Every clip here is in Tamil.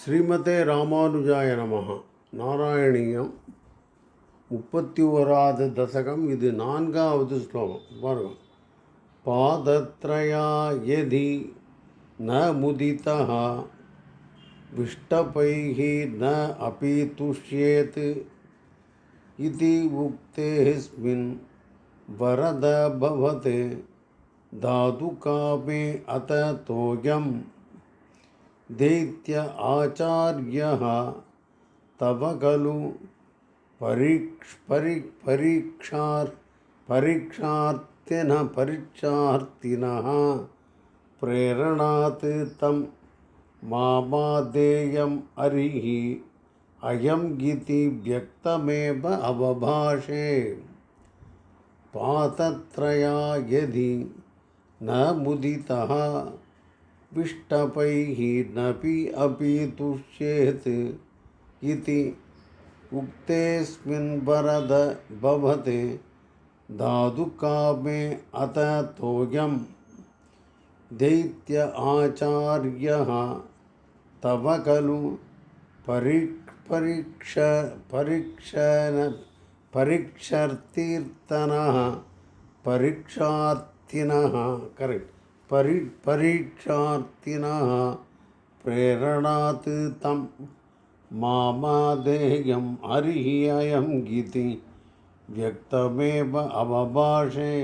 ஸ்ரீமதே ராமானுஜாய நமஹ நாராயணியம் முப்பத்தி ஓராவது தசகம் இது நான்காவது ஸ்லோகம் பாருங்க பாதத்ரயா யதி ந முதிதா விஷ்டபைः ந अपि तुष्येत् इति उक्तेऽस्मिन् वरद भवते धातुकामे अत तोयं दैत्य आचार्यः। तव खलु। परीक्ष परि परीक्षार् परीक्षार्थिनः परीक्षार्थिनः। प्रेरणात् तं मामादेयम् हरिः अयं गीति व्यक्तमेव अवभाषे। पातत्रया यदि न मुदितः। विष्टपैः नपि अपि तुष्येत् इति उक्तेऽस्मिन् वरद भवते। धातुकामे अत तोयं दैत्य आचार्यः तव खलु परीक् परीक्ष परीक्षण परीक्षर्तीर्थनः परीक्षार्थिनः। करेक्ट् परि परीक्षार्थिनः प्रेरणात् तं मामादेयं हरिः अयं गीति व्यक्तमेव அவபாஷே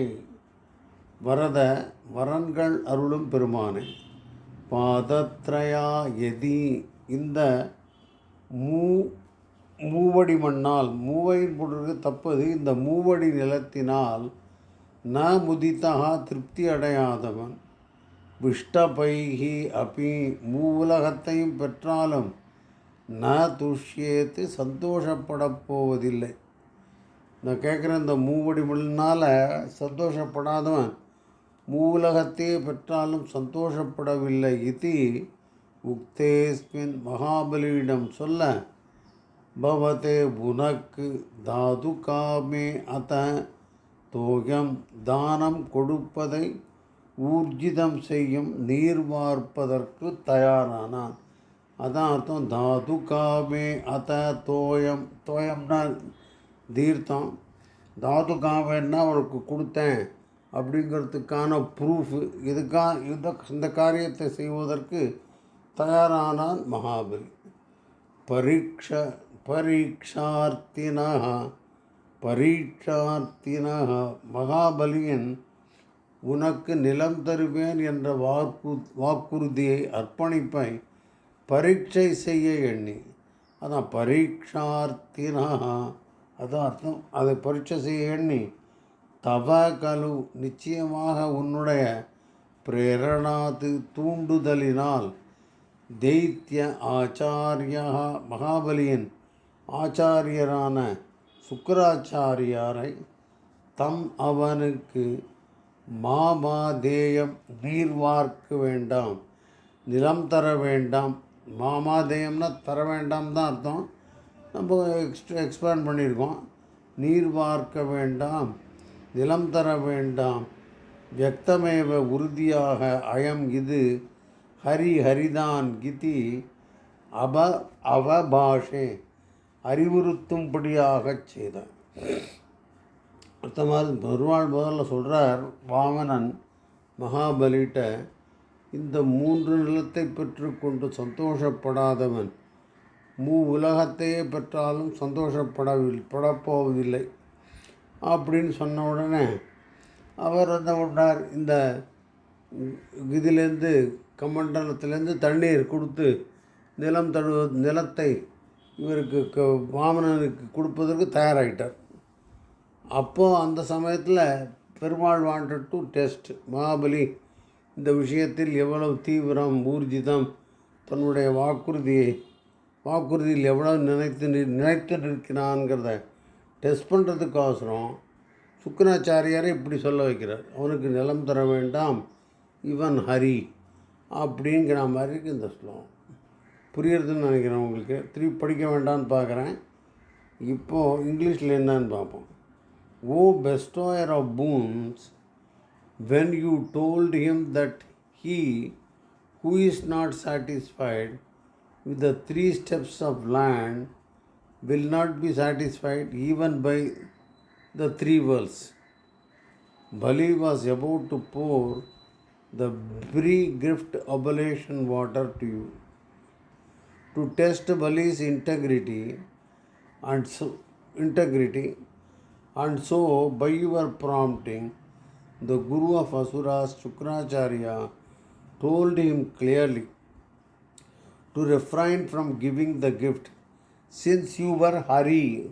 வரத வரன்கள் அருளும் பெருமானே பாதத்ரயா எதி இந்த மூ மூவடி மண்ணால் மூவையின் பொருளுக்கு தப்பது இந்த மூவடி நிலத்தினால் ந முதித்தகா திருப்தி அடையாதவன் விஷ்டபைகி அப்பி மூலகத்தையும் பெற்றாலும் ந துஷ்யேத்து சந்தோஷப்படப்போவதில்லை நான் கேட்குற இந்த மூவடி மண்ணால் சந்தோஷப்படாதவன் மூவுலகத்தையே பெற்றாலும் சந்தோஷப்படவில்லை இது உக்தேஸ்மின் மகாபலியிடம் சொல்ல பவதே உனக்கு தாது காமே அத தோயம் தானம் கொடுப்பதை ஊர்ஜிதம் செய்யும் நீர் வார்ப்பதற்கு தயாரானான். அதான் அர்த்தம். தாது காமே அத தோயம். தோயம்னா தீர்த்தம். தாது காமேன்னா அவனுக்கு கொடுத்தேன் அப்படிங்கிறதுக்கான ப்ரூஃபு இதுக்கா இந்த இந்த காரியத்தை செய்வதற்கு தயாரானான் மகாபலி. பரீட்ச பரீட்சார்த்தினா பரீட்சார்த்தினா மகாபலியன் உனக்கு நிலம் தருவேன் என்ற வாக்கு வாக்குறுதியை அர்ப்பணிப்பை பரீட்சை செய்ய எண்ணி. அதான் பரீட்சார்த்தினா. அதான் அர்த்தம். அதை பரீட்சை செய்ய எண்ணி. தவ கலு நிச்சயமாக உன்னுடைய பிரேரணாது தூண்டுதலினால். தெய்த்திய ஆச்சாரியா மகாபலியின் ஆச்சாரியரான சுக்கராச்சாரியாரை தம் அவனுக்கு மாமாதேயம் நீர்வார்க்க வேண்டாம் நிலம் தர வேண்டாம். மாமாதேயம்னா தர வேண்டாம் தான் அர்த்தம். நம்ம எக்ஸ்ட்ரா எக்ஸ்பேண்ட் பண்ணியிருக்கோம். நீர் வார்க்க வேண்டாம் நிலம் தர வேண்டாம். வியக்தமேவ உறுதியாக அயம் இது ஹரி ஹரிதான் கிதி அப அவபாஷே அறிவுறுத்தும்படியாகச் அடுத்த மாதிரி பெருமாள் முதல்ல சொல்கிறார் வாமனன் மகாபலிகிட்ட இந்த மூன்று நிலத்தை பெற்றுக்கொண்டு சந்தோஷப்படாதவன். மூ உலகத்தையே பெற்றாலும் சந்தோஷப்படவில் படப்போவதில்லை. அப்படின்னு சொன்ன உடனே அவர் என்ன பண்ணார் இந்த இதிலேருந்து கமண்டலத்திலேருந்து தண்ணீர் கொடுத்து நிலம் தழுவ நிலத்தை இவருக்கு க வாமனனுக்கு கொடுப்பதற்கு தயாராகிட்டார் அப்போது அந்த சமயத்தில் Perumal wanted to test Mahabali இந்த விஷயத்தில் எவ்வளவு தீவிரம் ஊர்ஜிதம் தன்னுடைய வாக்குறுதியை வாக்குறுதியில் எவ்வளவு நினைத்து நினைத்து நிற்கிறான்ங்கிறத டெஸ்ட் பண்ணுறதுக்கோசரம் சுக்கராச்சாரியாரை இப்படி சொல்ல வைக்கிறார். அவனுக்கு நிலம் தர வேண்டாம் இவன் ஹரி அப்படிங்கிற மாதிரி இருக்கு இந்த ஸ்லோகம். புரியுறதுன்னு நினைக்கிறேன் உங்களுக்கு. திருப்பி படிக்க வேண்டாம்னு பார்க்குறேன். இப்போது இங்கிலீஷில் என்னன்னு பார்ப்போம். O bestower of boons, when you told him that he who is not satisfied with the three steps of land will not be satisfied even by the three wells. Bali was about to pour the free gift oblation water to you. To test Bali's integrity and so integrity and so by your prompting the Guru of Asuras Shukracharya told him clearly to refrain from giving the gift since you were Hari.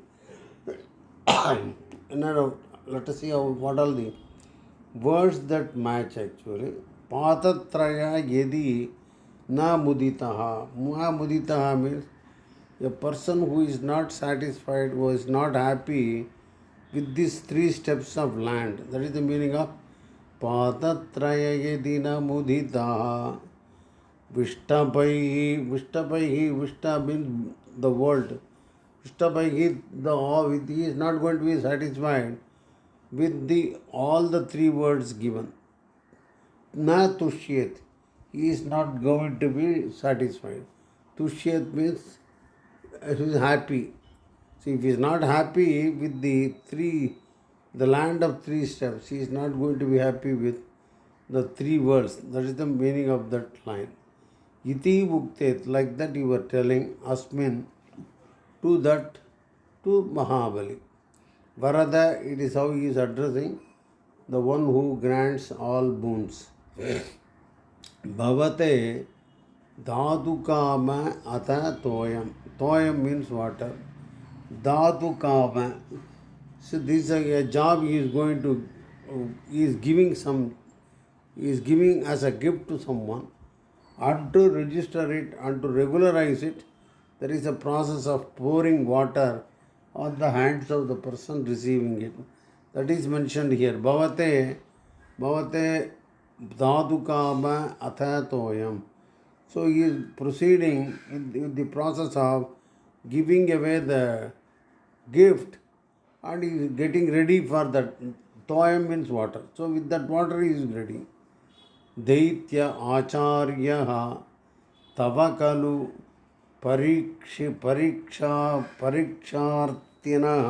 Another, let us see how, what all the words that match actually. Patatraya yedi na muditaha. Na muditaha means a person who is not satisfied, who is not happy with these three steps of land. That is the meaning of Patatraya yedi na muditaha. Vishtapaihi, Vishtapaihi, Vishta means the world. Vishtapaihi, the all, he is not going to be satisfied with the all the three words given. Na tushyet, he is not going to be satisfied. Tushyet means he is happy. See, if he is not happy with the three, the land of three steps, he is not going to be happy with the three words. That is the meaning of that line. Iti Bhuktet, like that you were telling Asmin to that, to Mahabali. Varada, it is how he is addressing the one who grants all boons. Bhavate Dhadukama Ata Toyam. Toyam means water. Dhadukama. So this is a job he is going to, he is giving some, he is giving as a gift to someone and to register it and to regularize it, there is a process of pouring water on the hands of the person receiving it. That is mentioned here. Bhavate, bhavate dhadukama athatoyam. So he is proceeding in the process of giving away the gift and is getting ready for that. Toyam means water. So with that water he is ready. दैत्य आचार्यः तव खलु परीक्षि परीक्षा परीक्षार्थिनः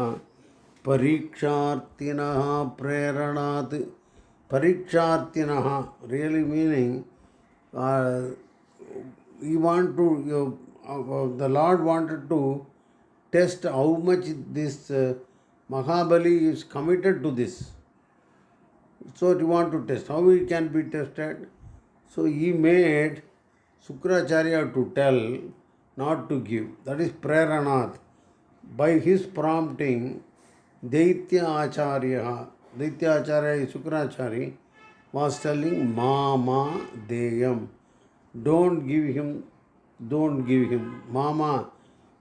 परीक्षार्थिनः प्रेरणात् परीक्षार्थिनः uh, you want to you, uh, the Lord wanted to test how much this uh, Mahabali is committed to this. So he want to test. How it can be tested? So he made Sukracharya to tell not to give. That is Praranath. By his prompting, Daitya Acharya, Daitya Acharya Sukracharya was telling Mama Deyam. Don't give him, don't give him. Mama,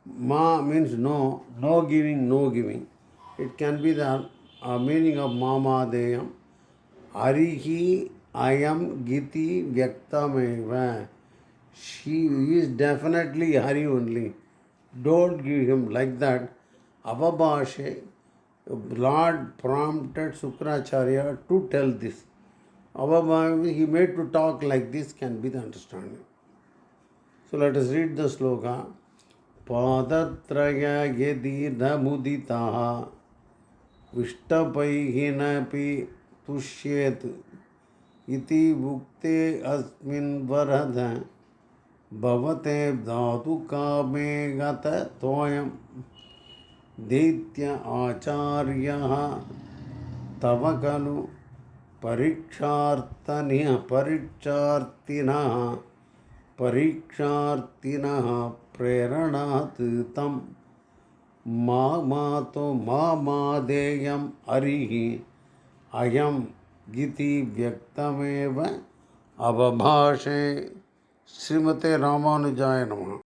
Ma means no, no giving, no giving. It can be the uh, meaning of Mama Deyam. Arihi Ayam Giti Vyaktameva. She is definitely Hari only. Don't give him like that. Avabhashe, Lord prompted Sukracharya to tell this. Avabhashe, he made to talk like this can be the understanding. So let us read the sloka. पादत्रय यदि न मुदिताः विष्टपैहिनपि तुष्येत् इति उक्ते अस्मिन् वरद भवते धातुकामे गततोऽयं दैत्य आचार्यः तव खलु परीक्षार्तनिः परीक्षार्थिनः परीक्षार्थिनः प्रेरणात् तं मा मातो मा मादेयम् हरिः अयम् इति व्यक्तमेव अवभाषे श्रीमते रामानुजाय नमः।